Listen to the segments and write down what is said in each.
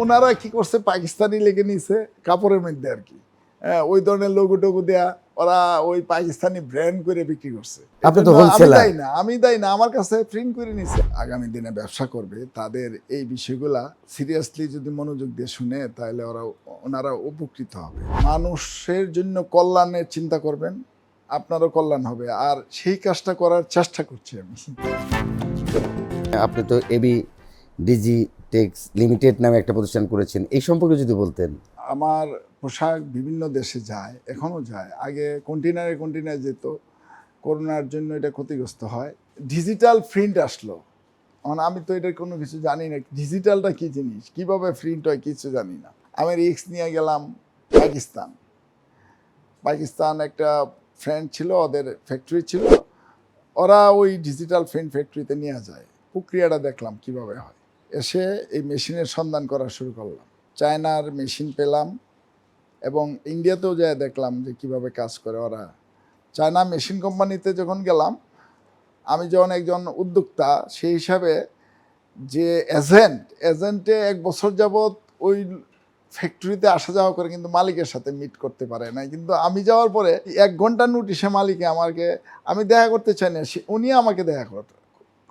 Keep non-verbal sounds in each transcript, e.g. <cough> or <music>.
ওনারা কি করছে পাকিস্তানি লেগে নিছে কাপড়ের মধ্যে আর কি। হ্যাঁ ওই ধরনের লোগো টোগো দেয়া ওরা ওই পাকিস্তানি ব্র্যান্ড করে বিক্রি করছে। আপনি তো আমি। না আমি দায়ী না আমার কাছে প্রিন্ট করে নিছে। আগামী দিনে ব্যবসা করবে তাদের এই বিষয়গুলা সিরিয়াসলি যদি মনোযোগ দিয়ে শুনে তাহলে ওরা ওনারা উপকৃত হবে। মানুষের জন্য কল্যাণের চিন্তা করবেন আপনারও কল্যাণ হবে আর সেই কাজটা করার চেষ্টা করছি আমি। আপনি তো এবি ডিজি টেক্স লিমিটেড নামে একটা প্রতিষ্ঠান করেছেন। এই সম্পর্কে যদি বলতেন। আমার পোশাক বিভিন্ন দেশে যায়, এখনও যায়। আগে কন্টেনারে কন্টেনারে যেত, করোনার জন্য এটা ক্ষতিগ্রস্ত হয়। ডিজিটাল প্রিন্ট আসলো। এখন আমি তো এটার কোনো কিছু জানি না, ডিজিটালটা কী জিনিস? কীভাবে প্রিন্ট হয় কিছু জানি না। আমি রিক্স নিয়ে গেলাম পাকিস্তান। পাকিস্তান একটা ফ্রেন্ড ছিল, ওদের ফ্যাক্টরি ছিল। ওরা ওই ডিজিটাল প্রিন্ট ফ্যাক্টরিতে নিয়ে যায়। প্রক্রিয়াটা দেখলাম কীভাবে হয়। এসে এই মেশিনের সন্ধান করা শুরু করলাম। চায়নার মেশিন পেলাম এবং ইন্ডিয়াতেও যায় দেখলাম যে কীভাবে কাজ করে ওরা। চায়না মেশিন কোম্পানিতে যখন গেলাম, আমি যখন একজন উদ্যোক্তা, সেই হিসাবে যে এজেন্ট, এজেন্টে এক বছর যাবৎ ওই ফ্যাক্টরিতে আসা যাওয়া করে কিন্তু মালিকের সাথে মিট করতে পারে না কিন্তু আমি যাওয়ার পরে এক ঘণ্টার নোটিশে মালিকে আমাকে, আমি দেখা করতে চাই না উনি আমাকে দেখা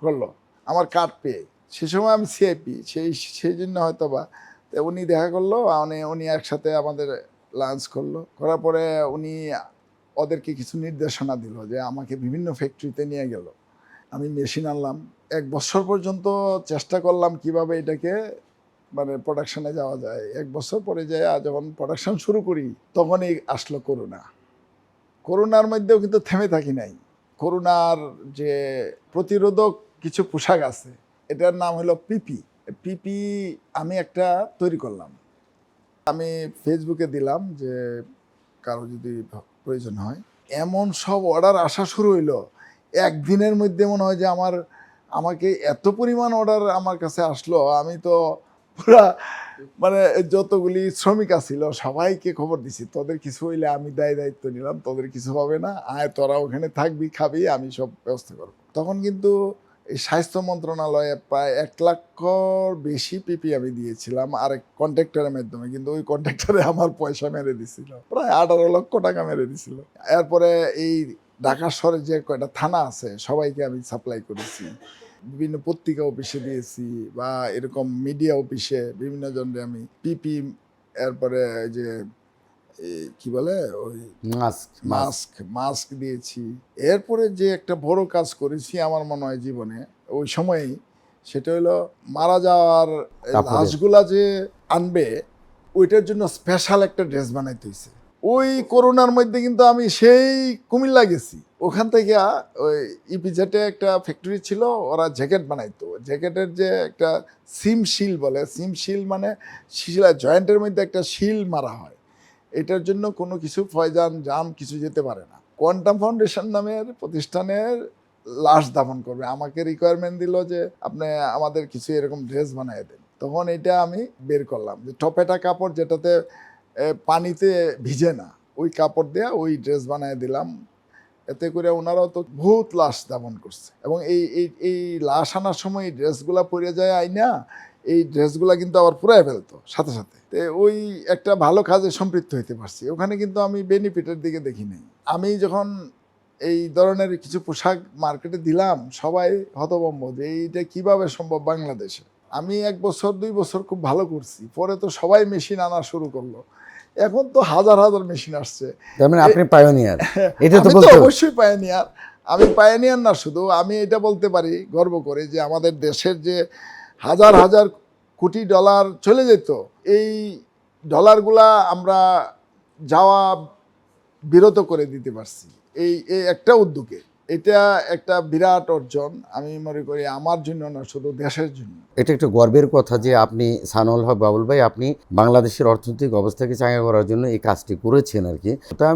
করল, আমার কার্ড পেয়ে। সে সময় আমি সিআইপি সেই সেই জন্য হয়তো বা উনি দেখা করল মানে উনি একসাথে আমাদের লাঞ্চ করল। করার পরে উনি ওদেরকে কিছু নির্দেশনা দিল যে আমাকে বিভিন্ন ফ্যাক্টরিতে নিয়ে গেল। আমি মেশিন আনলাম। এক বছর পর্যন্ত চেষ্টা করলাম কীভাবে এটাকে মানে প্রোডাকশনে যাওয়া যায়। এক বছর পরে যে যখন প্রোডাকশন শুরু করি, তখনই আসলো করোনা। করোনার মধ্যেও কিন্তু থেমে থাকি নাই। করোনার যে প্রতিরোধক কিছু পোশাক আছে এটার নাম হলো পিপি পিপি আমি একটা তৈরি করলাম। আমি ফেসবুকে দিলাম যে কারও যদি প্রয়োজন হয়। এমন সব অর্ডার আসা শুরু হইল। একদিনের মধ্যে মনে হয় যে আমার, আমাকে এত পরিমাণ অর্ডার আমার কাছে আসলো। আমি তো পুরা মানে যতগুলি শ্রমিক আছিল, সবাইকে খবর দিছি, তোদের কিছু হইলে আমি দায় দায়িত্ব নিলাম, তোদের কিছু হবে না, আয় তোরা ওখানে থাকবি, খাবি, আমি সব ব্যবস্থা করব। তখন কিন্তু এই স্বাস্থ্য মন্ত্রণালয়ে প্রায় এক লক্ষর বেশি পিপি আমি দিয়েছিলাম আরেক কন্ট্রাক্টরের মাধ্যমে, কিন্তু ওই কন্ট্রাক্টরে আমার পয়সা মেরে দিছিল। প্রায় আঠারো লক্ষ টাকা মেরে দিছিল। এরপরে এই ঢাকা শহরে যে কয়টা থানা আছে, সবাইকে আমি সাপ্লাই করেছি। বিভিন্ন পত্রিকা অফিসে দিয়েছি বা এরকম মিডিয়া অফিসে বিভিন্ন জনরে আমি পিপি এরপরে যে কি বলে? ওই মাস্ক মাস্ক মাস্ক দিয়েছি। এরপরে যে একটা বড় কাজ করেছি আমার মনে হয় জীবনে ওই সময়ই সেটা হলো মারা যাওয়ার। লাশগুলা যে আনবে ওইটার জন্য স্পেশাল একটা ড্রেস বানাইতে হয়েছে ওই করোনার মধ্যে কিন্তু আমি সেই কুমিল্লা গেছি। ওখান থেকে ওই ইপিজেটে একটা ফ্যাক্টরি ছিল ওরা জ্যাকেট বানাইতো। জ্যাকেটের যে একটা সিম শিল বলে সিম শিল মানে শিলা জয়েন্টের মধ্যে একটা শিল মারা হয়। এটার জন্য কোনো কিছু ফয়জান, জাম কিছু যেতে পারে না। কোয়ান্টাম ফাউন্ডেশন নামের প্রতিষ্ঠানের লাশ দাফন করবে। আমাকে রিকোয়ারমেন্ট দিল যে আপনি আমাদের কিছু এরকম ড্রেস বানিয়ে দেন। তখন এটা আমি বের করলাম যে টপেটা কাপড় যেটাতে পানিতে ভিজে না, ওই কাপড় দিয়ে ওই ড্রেস বানিয়ে দিলাম। এতে করে ওনারাও তো বহুত লাশ দাফন করছে। এবং এই এই লাশ আনার সময় ড্রেসগুলা পরে যায় আইনা এই ড্রেসগুলা কিন্তু আবার পুরাই ফেলতো সাথে সাথে। তো ওই একটা ভালো কাজে সম্পৃক্ত হইতে পারছি। ওখানে কিন্তু আমি বেনিফিটের দিকে দেখি নাই। আমি যখন এই ধরনের কিছু পোশাক মার্কেটে দিলাম সবাই হতভম্ব যে এইটা কীভাবে সম্ভব বাংলাদেশে? আমি এক বছর দুই বছর খুব ভালো করছি। পরে তো সবাই মেশিন আনা শুরু করল। এখন তো হাজার হাজার মেশিন আসছে। মানে আপনি পায়োনিয়ার <laughs> এটা তো অবশ্যই পায়নিয়ার আমি পায়নিয়ার না শুধু আমি এটা বলতে পারি গর্ব করে যে আমাদের দেশের যে হাজার হাজার কোটি ডলার চলে যেত। এই ডলারগুলা আমরা যাওয়া বিরত করে দিতে পারছি। এই এই একটা উদ্যোগে। এটা একটা বিরাট অর্জন। আমি মনে করি আমার জন্য না শুধু দেশের জন্য। এটা একটা গর্বের কথা যে আপনি সানুল হক বাবুল ভাই আপনি বাংলাদেশের অর্থনৈতিক অবস্থাকে চাঙ্গা করার জন্য এই কাজটি করেছেন আর কি। তা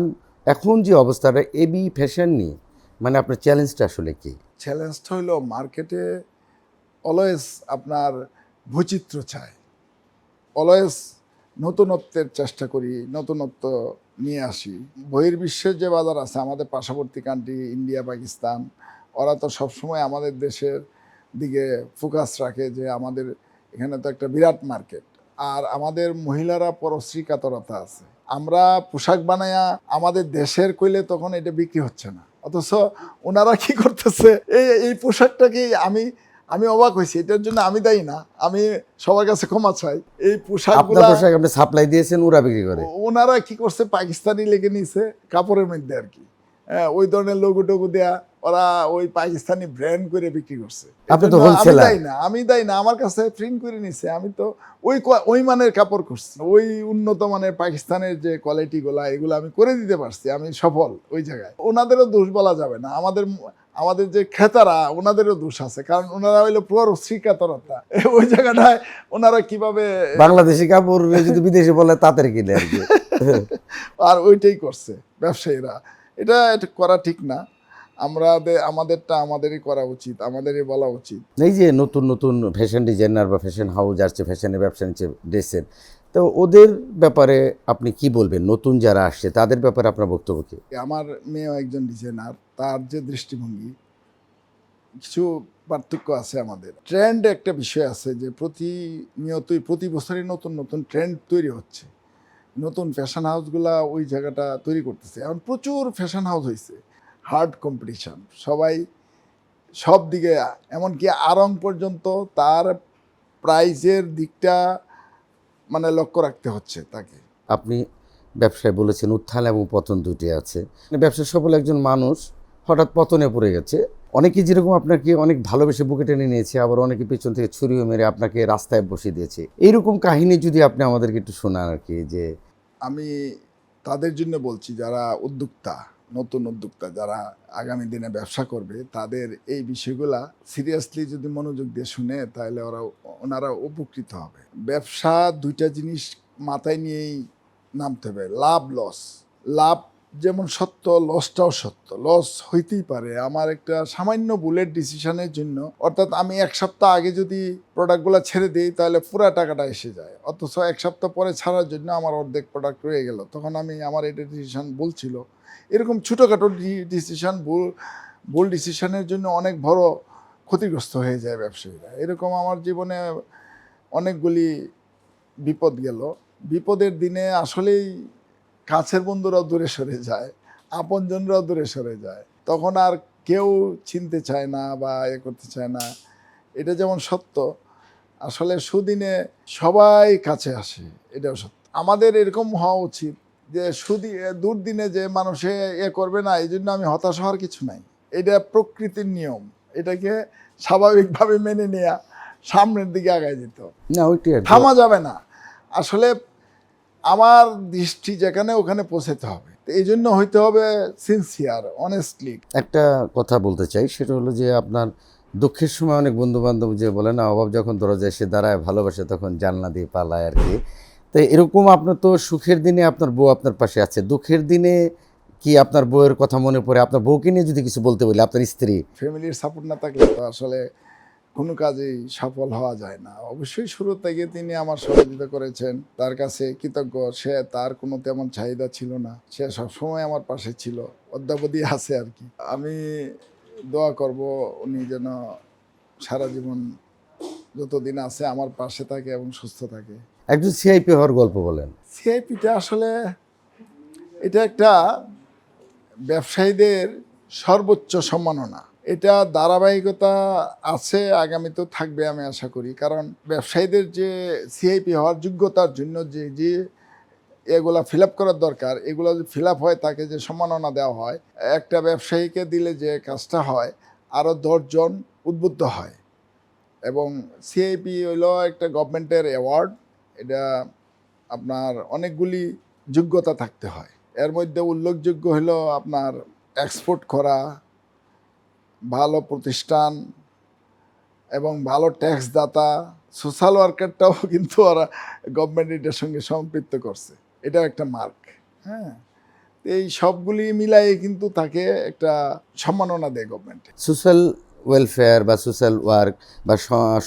এখন যে অবস্থাটা এবি ফ্যাশন নিয়ে মানে আপনার চ্যালেঞ্জটা আসলে কি? চ্যালেঞ্জটা হলো মার্কেটে অলওয়েজ আপনার বৈচিত্র্য চাই। অলওয়েজ নতুনত্বের চেষ্টা করি, নতুনত্ব নিয়ে আসি। বহির্বিশ্বের যে বাজার আছে, আমাদের পার্শ্ববর্তী কান্ট্রি ইন্ডিয়া পাকিস্তান ওরা তো সবসময় আমাদের দেশের দিকে ফোকাস রাখে যে আমাদের এখানে তো একটা বিরাট মার্কেট আর আমাদের মহিলারা পরশ্রী কাতরতা আছে। আমরা পোশাক বানায়া আমাদের দেশের কইলে তখন এটা বিক্রি হচ্ছে না। অথচ ওনারা কি করতেছে? এই এই পোশাকটাকে আমি আমি অবাক হয়েছি এটার জন্য আমি দায়ী না আমি সবার কাছে ক্ষমা চাই। এই আপনার পোশাক আপনি সাপ্লাই দিয়েছেন ওরা বিক্রি করে। ওনারা কি করছে পাকিস্তানি লেগে নিছে কাপড়ের মধ্যে আর কি। হ্যাঁ, ওই ধরনের লোগো টোগো দেয়া ওরা ওই পাকিস্তানি ব্র্যান্ড করে বিক্রি করছে। আপনি তো আমি না আমি দায়ী না আমার কাছে প্রিন্ট করে নিছে। আমি তো ওই ওই মানের কাপড় করছি ওই উন্নত মানের পাকিস্তানের যে কোয়ালিটি গুলা এগুলো আমি করে দিতে পারছি আমি সফল ওই জায়গায়। ওনাদেরও দোষ বলা যাবে না আমাদের আমাদের যে ক্রেতারা ওনাদেরও দোষ আছে। কারণ ওনারা হইল পুরো শ্রীকাতরতা <laughs> ওই জায়গাটায় ওনারা কীভাবে বাংলাদেশি কাপড় যদি বিদেশে বলে তাদের কিনে আর কি। <laughs> আর ওইটাই করছে ব্যবসায়ীরা। এটা এটা করা ঠিক না। আমরা আমাদেরটা আমাদেরই করা উচিত আমাদেরই বলা উচিত। এই যে নতুন নতুন ফ্যাশন ডিজাইনার বা ফ্যাশন হাউস আসছে ফ্যাশনের ব্যবসা নিচ্ছে ড্রেসের তো ওদের ব্যাপারে আপনি কি বলবেন? নতুন যারা আসছে, তাদের ব্যাপারে আপনার বক্তব্য কি? আমার মেয়েও একজন ডিজাইনার, তার যে দৃষ্টিভঙ্গি, কিছু পার্থক্য আছে আমাদের। ট্রেন্ড একটা বিষয় আছে যে প্রতিনিয়তই, প্রতি বছরই নতুন নতুন ট্রেন্ড তৈরি হচ্ছে। নতুন ফ্যাশন হাউসগুলা ওই জায়গাটা তৈরি করতেছে। এখন প্রচুর ফ্যাশন হাউস হয়েছে হার্ড কম্পিটিশন। সবাই সব দিকে এমনকি আরং পর্যন্ত তার প্রাইজের দিকটা মানে লক্ষ্য রাখতে হচ্ছে তাকে। আপনি ব্যবসায় বলেছেন উত্থান এবং পতন দুটি আছে। মানে ব্যবসা সফল একজন মানুষ হঠাৎ পতনে পড়ে গেছে। অনেকে যেরকম আপনাকে অনেক ভালোবেসে বুকে টেনে নিয়েছে আবার অনেকে পেছন থেকে ছুরিও মেরে আপনাকে রাস্তায় বসিয়ে দিয়েছে। এইরকম কাহিনী যদি আপনি আমাদেরকে একটু শোনান আর কি যে আমি তাদের জন্য বলছি যারা উদ্যোক্তা নতুন উদ্যোক্তা যারা আগামী দিনে ব্যবসা করবে, তাদের এই বিষয়গুলা সিরিয়াসলি যদি মনোযোগ দিয়ে শুনে, তাহলে ওরা, ওনারা উপকৃত হবে। ব্যবসা দুইটা জিনিস মাথায় নিয়েই নামতে হবে লাভ লস লাভ যেমন সত্য লসটাও সত্য। লস হইতেই পারে। আমার একটা সামান্য বুলেট ডিসিশনের জন্য, অর্থাৎ আমি এক সপ্তাহ আগে যদি প্রোডাক্টগুলো ছেড়ে দিই, তাহলে পুরো টাকাটা এসে যায়। অথচ এক সপ্তাহ পরে ছাড়ার জন্য আমার অর্ধেক প্রোডাক্ট রয়ে গেল। তখন আমি আমার এটা ডিসিশন বলছিল। এরকম ছোটোখাটো ডিসিশন ভুল ভুল ডিসিশনের জন্য অনেক বড় ক্ষতিগ্রস্ত হয়ে যায় ব্যবসায়ীরা। এরকম আমার জীবনে অনেকগুলি বিপদ গেল। বিপদের দিনে আসলেই কাছের বন্ধুরাও দূরে সরে যায় আপনজনরাও দূরে সরে যায়। তখন আর কেউ চিনতে চায় না বা এ করতে চায় না। এটা যেমন সত্য আসলে সুদিনে সবাই কাছে আসে এটাও সত্য। আমাদের এরকম হওয়া উচিত যে সুদি দুর্দিনে যে মানুষে এ করবে না এই জন্য আমি হতাশ হওয়ার কিছু নাই। এটা প্রকৃতির নিয়ম এটাকে স্বাভাবিকভাবে মেনে নেওয়া সামনের দিকে আগায় যেত না। থামা যাবে না। আসলে আমার দৃষ্টি যেখানে ওখানে পৌঁছাতে হবে। তো এই জন্য হইতে হবে সিনসিয়ার অনেস্টলি একটা কথা বলতে চাই সেটা হলো যে আপনার দুঃখের সময় অনেক বন্ধু বান্ধব যে বলে না অভাব যখন দরজায় এসে দাঁড়ায় ভালোবাসে তখন জানলা দিয়ে পালায় আর কি। তো এরকম আপনার তো সুখের দিনে আপনার বউ আপনার পাশে আছে। দুঃখের দিনে কি আপনার বউয়ের কথা মনে পড়ে? আপনার বউকে নিয়ে যদি কিছু বলতে বলি আপনার স্ত্রী? ফ্যামিলির সাপোর্ট না থাকলে তো আসলে কোনো কাজেই সফল হওয়া যায় না। অবশ্যই শুরু থেকে তিনি আমার সহযোগিতা করেছেন। তার কাছে কৃতজ্ঞ। সে তার কোনো তেমন চাহিদা ছিল না। সে সবসময় আমার পাশে ছিল। অদ্যাবধি আছে আর কি। আমি দোয়া করব উনি যেন সারা জীবন যতদিন আছে আমার পাশে থাকে এবং সুস্থ থাকে। একজন সিআইপি হওয়ার গল্প বলেন। সিআইপিটা আসলে এটা একটা ব্যবসায়ীদের সর্বোচ্চ সম্মাননা। এটা ধারাবাহিকতা আছে, আগামীতেও থাকবে আমি আশা করি। কারণ ব্যবসায়ীদের যে সিআইপি হওয়ার যোগ্যতার জন্য যে যে এগুলা ফিল করার দরকার, এগুলো যদি ফিল হয় তাকে যে সম্মাননা দেওয়া হয়, একটা ব্যবসায়ীকে দিলে যে কাজটা হয় আরও দশজন উদ্বুদ্ধ হয়। এবং সিআইপি হইল একটা গভর্নমেন্টের অ্যাওয়ার্ড, এটা আপনার অনেকগুলি যোগ্যতা থাকতে হয়। এর মধ্যে উল্লেখযোগ্য হলো আপনার এক্সপোর্ট করা ভালো প্রতিষ্ঠান এবং ভালো ট্যাক্স দাতা সোশ্যাল ওয়ার্কারটাও কিন্তু ওরা গভর্নমেন্ট এটার সঙ্গে সম্পৃক্ত করছে। এটাও একটা মার্ক হ্যাঁ? এই সবগুলি মিলাই কিন্তু তাকে একটা সম্মাননা দেয় গভর্নমেন্ট সোশ্যাল ওয়েলফেয়ার বা সোশ্যাল ওয়ার্ক বা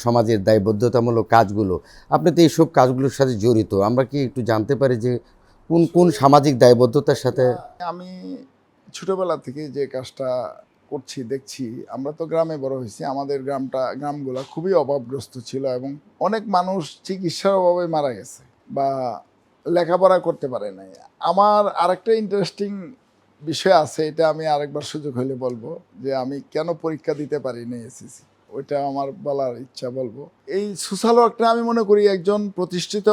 সমাজের দায়বদ্ধতামূলক কাজগুলো আপনি তো এইসব কাজগুলোর সাথে জড়িত আমরা কি একটু জানতে পারি যে কোন কোন সামাজিক দায়বদ্ধতার সাথে? আমি ছোটবেলা থেকে যে কাজটা করছি, দেখছি, আমরা তো গ্রামে বড় হয়েছি, আমাদের গ্রামটা, গ্রামগুলো খুবই অভাবগ্রস্ত ছিল এবং অনেক মানুষ চিকিৎসার অভাবে মারা গেছে বা লেখাপড়া করতে পারে নাই। আমার আরেকটা ইন্টারেস্টিং বিষয় আছে, এটা আমি আরেকবার সুযোগ হলে বলব যে আমি কেন পরীক্ষা দিতে পারি না এসএসসি, ওইটা আমার বলার ইচ্ছা বলব। এই সোশ্যাল ওয়ার্কটা আমি মনে করি একজন প্রতিষ্ঠিত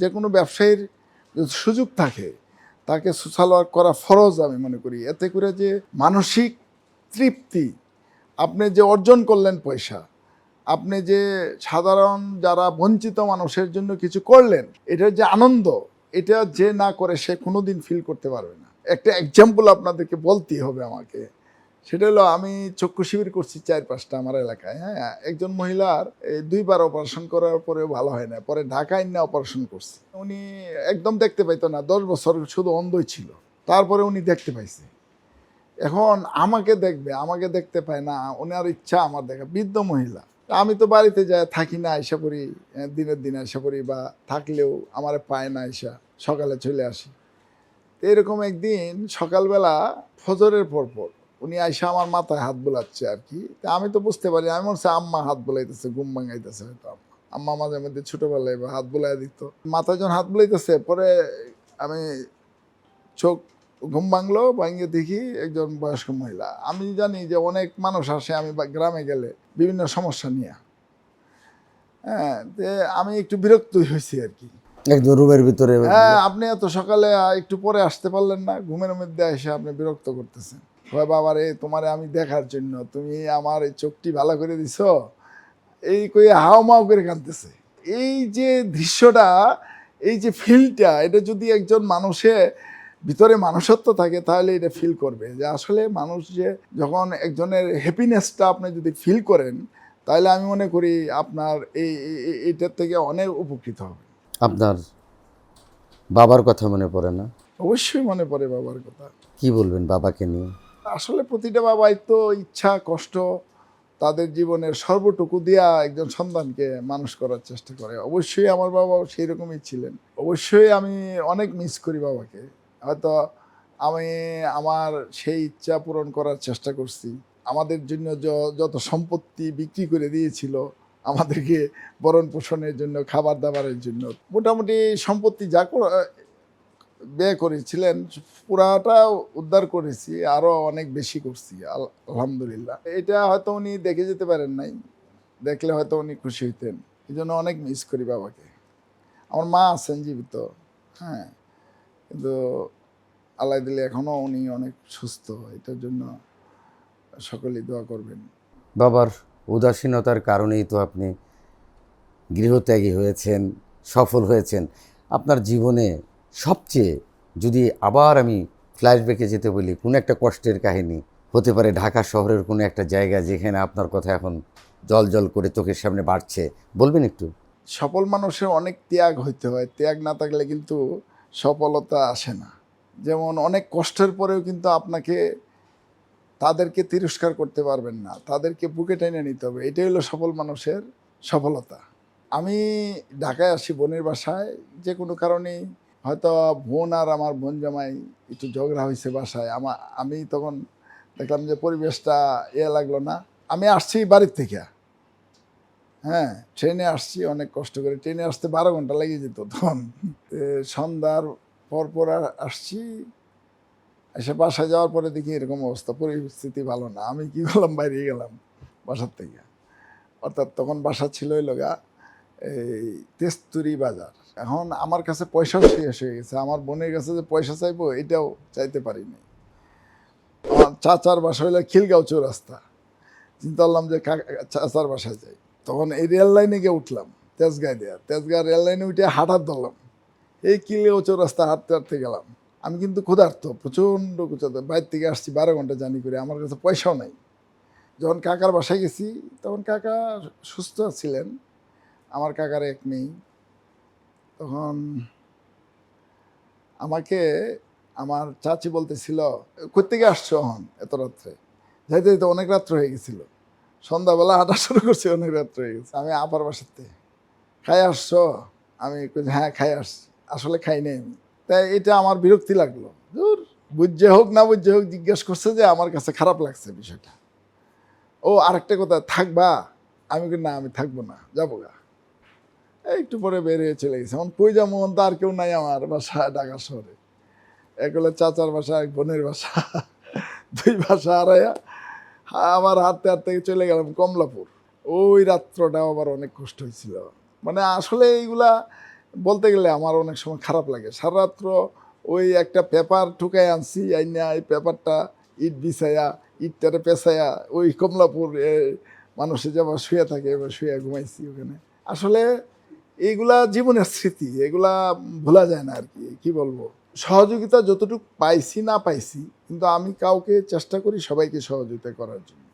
যে কোনো ব্যবসায়ীর সুযোগ থাকে, তাকে সোশ্যাল ওয়ার্ক করা ফরজ আমি মনে করি। এতে করে যে মানসিক তৃপ্তি। আপনি যে অর্জন করলেন পয়সা, আপনি যে সাধারণ যারা বঞ্চিত মানুষের জন্য কিছু করলেন এটার যে আনন্দ, এটা যে না করে সে কোনো দিন ফিল করতে পারবে না। একটা এক্সাম্পল আপনাদেরকে বলতেই হবে আমাকে। সেটা হলো, আমি চক্ষু শিবির করছি চার পাঁচটা আমার এলাকায় হ্যাঁ? একজন মহিলার দুইবার অপারেশন করার পরেও ভালো হয় না, পরে ঢাকায় না অপারেশন করছে। উনি একদম দেখতে পাইতো না, দশ বছর শুধু অন্ধই ছিল। তারপরে উনি দেখতে পাইছে। এখন আমাকে দেখবে, আমাকে দেখতে পায় না, ওনার ইচ্ছা আমার দেখা, বৃদ্ধ মহিলা। আমি তো বাড়িতে যাই, থাকি না আয়সা করি দিনের দিন আয়সা করি বা থাকলেও আমার পায় না আয়সা সকালে চলে আসি। এরকম একদিন সকালবেলা ফজরের পর পর উনি আয়সা আমার মাথায় হাত বোলাচ্ছে আর কি তা আমি তো বুঝতে পারি, আমি মনে আম্মা হাত বোলাইতেছে, ঘুম ভাঙাইতেছে হয়তো আম্মা। আম্মা মাঝে মধ্যে ছোটোবেলায় হাত বোলাই দিত। মাথায় যখন হাত বোলাইতেছে, পরে আমি চোখ ঘুম ভাঙলো ভাঙিয়ে দেখি একজন বয়স্ক মহিলা। আমি জানি যে অনেক মানুষ আসে আমি গ্রামে গেলে বিভিন্ন সমস্যা নিয়ে। হ্যাঁ তে আমি একটু বিরক্তই হয়েছি আর কি। একদম রুমের ভিতরে হ্যাঁ আপনি এত সকালে একটু পরে আসতে পারলেন না ঘুমের মধ্যে এসে আপনি বিরক্ত করতেছেন। হয় বাবা রে তোমারে আমি দেখার জন্য তুমি আমার এই চোখটি ভালো করে দিছ? এই কই হাও মাও করে কাঁদতেছে। এই যে দৃশ্যটা এই যে ফিলটা এটা যদি একজন মানুষে ভিতরে মানুষত্ব থাকে তাহলে এটা ফিল করবে। যে আসলে মানুষ যে যখন একজনের হ্যাপিনেসটা আপনি যদি ফিল করেন তাহলে আমি মনে করি আপনার এই এইটার থেকে অনেক উপকৃত হবে। আপনার বাবার কথা মনে পড়ে না? অবশ্যই মনে পড়ে বাবার কথা। কি বলবেন বাবাকে নিয়ে? আসলে প্রতিটা বাবাই তো ইচ্ছা কষ্ট তাদের জীবনের সর্বটুকু দিয়া একজন সন্তানকে মানুষ করার চেষ্টা করে। অবশ্যই আমার বাবাও সেই রকমই ছিলেন। অবশ্যই আমি অনেক মিস করি বাবাকে। হয়তো আমি আমার সেই ইচ্ছা পূরণ করার চেষ্টা করছি। আমাদের জন্য যত সম্পত্তি বিক্রি করে দিয়েছিল, আমাদেরকে বরণ পোষণের জন্য, খাবার দাবারের জন্য, মোটামুটি সম্পত্তি যা ব্যয় করেছিলেন, পুরাটা উদ্ধার করেছি আরও অনেক বেশি করছি আলহামদুলিল্লাহ। এটা হয়তো উনি দেখে যেতে পারেন নাই, দেখলে হয়তো উনি খুশি হইতেন। এই জন্য অনেক মিস করি বাবাকে। আমার মা আছেন জীবিত হ্যাঁ। কিন্তু আল্লাহ দিলে এখনও উনি অনেক সুস্থ। এটার জন্য সকলেই দোয়া করবেন। বাবার উদাসীনতার কারণেই তো আপনি গৃহত্যাগী হয়েছেন সফল হয়েছেন। আপনার জীবনে সবচেয়ে যদি আবার আমি ফ্ল্যাশব্যাকে যেতে বলি কোনো একটা কষ্টের কাহিনী হতে পারে ঢাকা শহরের কোনো একটা জায়গা যেখানে আপনার কথা এখন জল জল করে চোখের সামনে বাড়ছে বলবেন একটু? সফল মানুষের অনেক ত্যাগ হইতে হয়। ত্যাগ না থাকলে কিন্তু সফলতা আসে না। যেমন অনেক কষ্টের পরেও কিন্তু আপনাকে তাদেরকে তিরস্কার করতে পারবেন না। তাদেরকে বুকে টেনে নিতে হবে। এটাই হলো সফল মানুষের সফলতা। আমি ঢাকায় আসি বোনের বাসায়। যে কোনো কারণেই হয়তো বোন আর আমার বোন জামাই একটু ঝগড়া হয়েছে বাসায়। আমা, আমি তখন দেখলাম যে পরিবেশটা এ লাগল না। আমি আসছি বাড়ির থেকে। হ্যাঁ ট্রেনে আসছি, অনেক কষ্ট করে। ট্রেনে আসতে বারো ঘণ্টা লেগে যেত তখন। সন্ধ্যার পর পর আর- আসছি। এসে বাসায় যাওয়ার পরে দেখি এরকম অবস্থা, পরিস্থিতি ভালো না। আমি কি করলাম? বাইরে গেলাম বাসার থেকে। অর্থাৎ তখন বাসা ছিল লগা, এই তেস্তুরি বাজার। এখন আমার কাছে পয়সাও শেষ হয়ে গেছে। আমার বোনের কাছে যে পয়সা চাইব, এটাও চাইতে পারিনি। আমার চাচার বাসা হইল খিলগাঁও চৌরাস্তা। চিন্তা করলাম যে চাচার বাসায় যাই। তখন এই রেল লাইনে গিয়ে উঠলাম তেজগাঁ দেওয়া তেজগাঁ রেল লাইনে উঠে হাঁটার ধরলাম। এই কিলেও চৌরাস্তা হাঁটতে হাঁটতে গেলাম। আমি কিন্তু ক্ষুধার্ত, প্রচণ্ড কুচাতে বাইর থেকে আসছি বারো ঘণ্টা জানি করে, আমার কাছে পয়সাও নাই। যখন কাকার বাসায় গেছি, তখন কাকা সুস্থ ছিলেন, আমার কাকার এক নেই তখন আমাকে, আমার চাচি বলতেছিল কোথেকে আসছো হন এত রাত্রে? যাইতে যাইতে অনেক রাত্র হয়ে গেছিল। সন্ধ্যাবেলা হাঁটা শুরু করছি, অনেক রাত্রে হয়ে গেছে। আমি আপার বাসাতে। খাই আসছো? আমি হ্যাঁ খাই আসছি। আসলে খাই নাই আমি। তাই এটা আমার বিরক্তি লাগল। দূর বুঝছে হোক না বুঝছে হোক, জিজ্ঞেস করছে যে আমার কাছে খারাপ লাগছে বিষয়টা। ও, আরেকটা কথা, থাকবা? আমি না, আমি থাকব না, যাব গা। একটু পরে বের হয়ে চলে গেছে। এখন কই যাব তো আর কেউ নাই আমার বাসা, ঢাকা শহরে। এক হলো চাচার বাসা, এক বোনের বাসা, দুই বাসা হারাইয়া আমার হাঁটতে হাঁটতে চলে গেলাম কমলাপুর। ওই রাত্রটাও আমার অনেক কষ্ট হয়েছিল। মানে আসলে এইগুলা বলতে গেলে আমার অনেক সময় খারাপ লাগে। সারা রাত্র ওই একটা পেপার ঠুকাই আনছি, আইনা এই পেপারটা ইট বিছাইয়া ইটটারে পেঁচাইয়া ওই কমলাপুর মানুষে যাবার শুয়ে থাকে, এবার শুয়ে ঘুমাইছি ওখানে। আসলে এইগুলা জীবনের স্মৃতি, এগুলা ভোলা যায় না আর কি কি বলব? সহযোগিতা যতটুকু পাইছি না পাইছি কিন্তু আমি কাউকে চেষ্টা করি সবাইকে সহযোগিতা করার জন্য।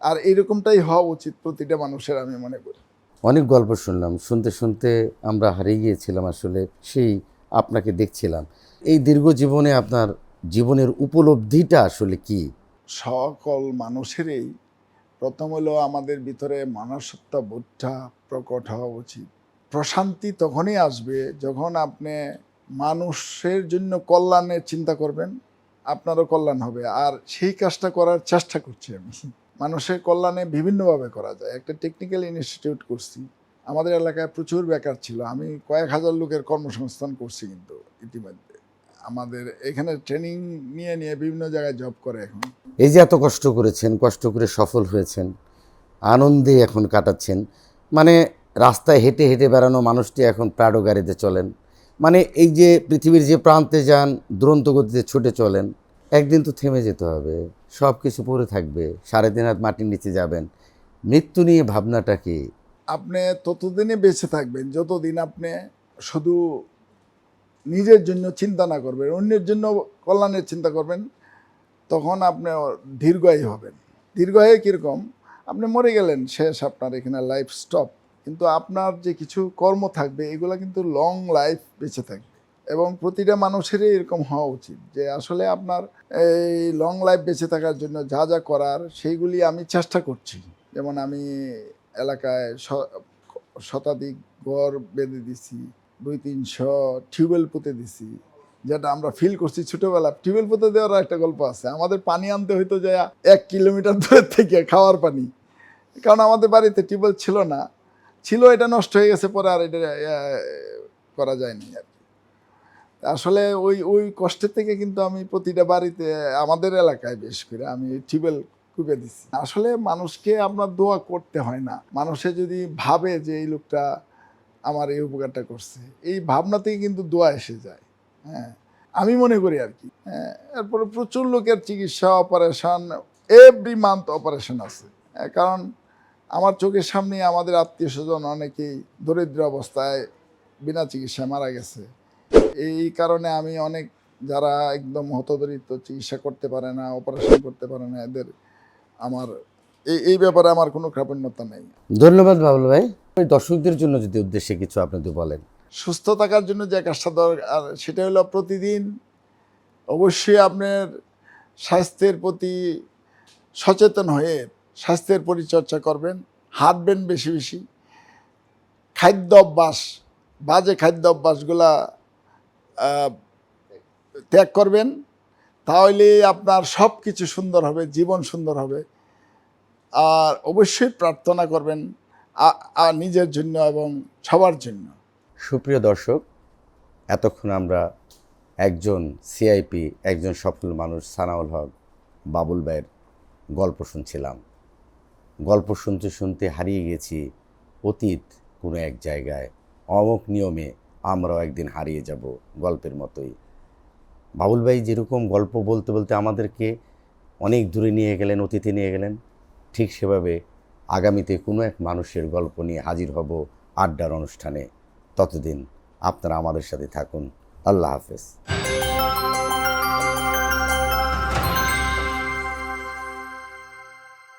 আর এরকমটাই হওয়া উচিত প্রতিটা মানুষের আমি মনে করি। অনেক গল্প শুনলাম শুনতে শুনতে আমরা হারিয়ে গিয়েছিলাম আসলে সেই আপনাকে দেখছিলাম। এই দীর্ঘ জীবনে আপনার জীবনের উপলব্ধিটা আসলে কি? সকল মানুষেরই প্রথম হলো আমাদের ভিতরে মানসত্ব বোধটা প্রকট হওয়া উচিত। প্রশান্তি তখনই আসবে যখন আপনি মানুষের জন্য কল্যাণের চিন্তা করবেন, আপনারও কল্যাণ হবে। আর সেই কাজটা করার চেষ্টা করছি আমি। মানুষের কল্যাণে বিভিন্নভাবে করা যায়। একটা টেকনিক্যাল ইনস্টিটিউট করছি। আমাদের এলাকায় প্রচুর বেকার ছিল। আমি কয়েক হাজার লোকের কর্মসংস্থান করছি কিন্তু ইতিমধ্যে। আমাদের এখানে ট্রেনিং নিয়ে নিয়ে বিভিন্ন জায়গায় জব করে এখন। এই যে এত কষ্ট করেছেন, কষ্ট করে সফল হয়েছেন, আনন্দে এখন কাটাচ্ছেন মানে রাস্তায় হেঁটে হেঁটে বেড়ানো মানুষটি এখন প্রাডো গাড়িতে চলেন। মানে এই যে পৃথিবীর যে প্রান্তে যান, দুরন্ত গতিতে ছুটে চলেন, একদিন তো থেমে যেতে হবে। সব কিছু পড়ে থাকবে, সাড়ে দিন হাত মাটির নিচে যাবেন। মৃত্যু নিয়ে ভাবনাটা কি? আপনি ততদিনে বেঁচে থাকবেন, যতদিন আপনি শুধু নিজের জন্য চিন্তা না করবেন, অন্যের জন্য কল্যাণের চিন্তা করবেন, তখন আপনি দীর্ঘায়ী হবেন। দীর্ঘায়ী কীরকম? আপনি মরে গেলেন, শেষ আপনার এখানে লাইফ স্টপ কিন্তু আপনার যে কিছু কর্ম থাকবে, এগুলো কিন্তু লং লাইফ বেঁচে থাকবে। এবং প্রতিটা মানুষেরই এরকম হওয়া উচিত যে আসলে আপনার এই লং লাইফ বেঁচে থাকার জন্য যা যা করার, সেইগুলি আমি চেষ্টা করছি। যেমন আমি এলাকায় শতাধিক ঘর বেঁধে দিছি, দুই তিনশো টিউবওয়েল পুঁতে দিছি, যেটা আমরা ফিল করছি ছোটোবেলা। টিউবওয়েল পুঁতে দেওয়ার একটা গল্প আছে। আমাদের পানি আনতে হইতো যে এক কিলোমিটার দূরের থেকে খাওয়ার পানি। কারণ আমাদের বাড়িতে টিউবওয়েল ছিল না। ছিল এটা নষ্ট হয়ে গেছে পরে আর এটা করা যায়নি আর আসলে ওই ওই কষ্টের থেকে কিন্তু আমি প্রতিটা বাড়িতে আমাদের এলাকায় বেশ করে আমি টিউবওয়েল কুপে দিচ্ছি আসলে মানুষকে আপনার দোয়া করতে হয় না। মানুষে যদি ভাবে যে এই লোকটা আমার এই উপকারটা করছে এই ভাবনা থেকে কিন্তু দোয়া এসে যায়। হ্যাঁ আমি মনে করি আর কি। হ্যাঁ এরপরে প্রচুর লোকের চিকিৎসা অপারেশন এভরি মান্থ অপারেশন আছে। হ্যাঁ, কারণ আমার চোখের সামনে আমাদের আত্মীয় স্বজন অনেকেই দরিদ্র অবস্থায় বিনা চিকিৎসায় মারা গেছে। এই কারণে আমি অনেক যারা একদম হতদরিদ্র চিকিৎসা করতে পারে না অপারেশন করতে পারে না এদের আমার এই এই ব্যাপারে আমার কোনো কৃপণ্যতা নেই। ধন্যবাদ বাবুল ভাই। ওই দর্শকদের জন্য যদি উদ্দেশ্যে কিছু আপনি বলেন। সুস্থ থাকার জন্য যে কাজটা দরকার সেটা হলো প্রতিদিন অবশ্যই আপনার স্বাস্থ্যের প্রতি সচেতন হয়ে স্বাস্থ্যের পরিচর্যা করবেন, হাঁটবেন বেশি বেশি। খাদ্য অভ্যাস বাজে খাদ্য অভ্যাসগুলা ত্যাগ করবেন, তাহলে আপনার সব কিছু সুন্দর হবে, জীবন সুন্দর হবে। আর অবশ্যই প্রার্থনা করবেন নিজের জন্য এবং সবার জন্য। সুপ্রিয় দর্শক, এতক্ষণ আমরা একজন সিআইপি, একজন সফল মানুষ সানাউল হক বাবুল ভাইয়ের গল্প শুনছিলাম। গল্প শুনতে শুনতে হারিয়ে গেছি। অতীত কোনো এক জায়গায়। অমুক নিয়মে আমরাও একদিন হারিয়ে যাব গল্পের মতোই। বাবুল ভাই যেরকম গল্প বলতে বলতে আমাদেরকে অনেক দূরে নিয়ে গেলেন, অতীতে নিয়ে গেলেন, ঠিক সেভাবে আগামীতে কোনো এক মানুষের গল্প নিয়ে হাজির হব আড্ডার অনুষ্ঠানে। ততদিন আপনারা আমাদের সাথে থাকুন। আল্লাহ হাফেজ।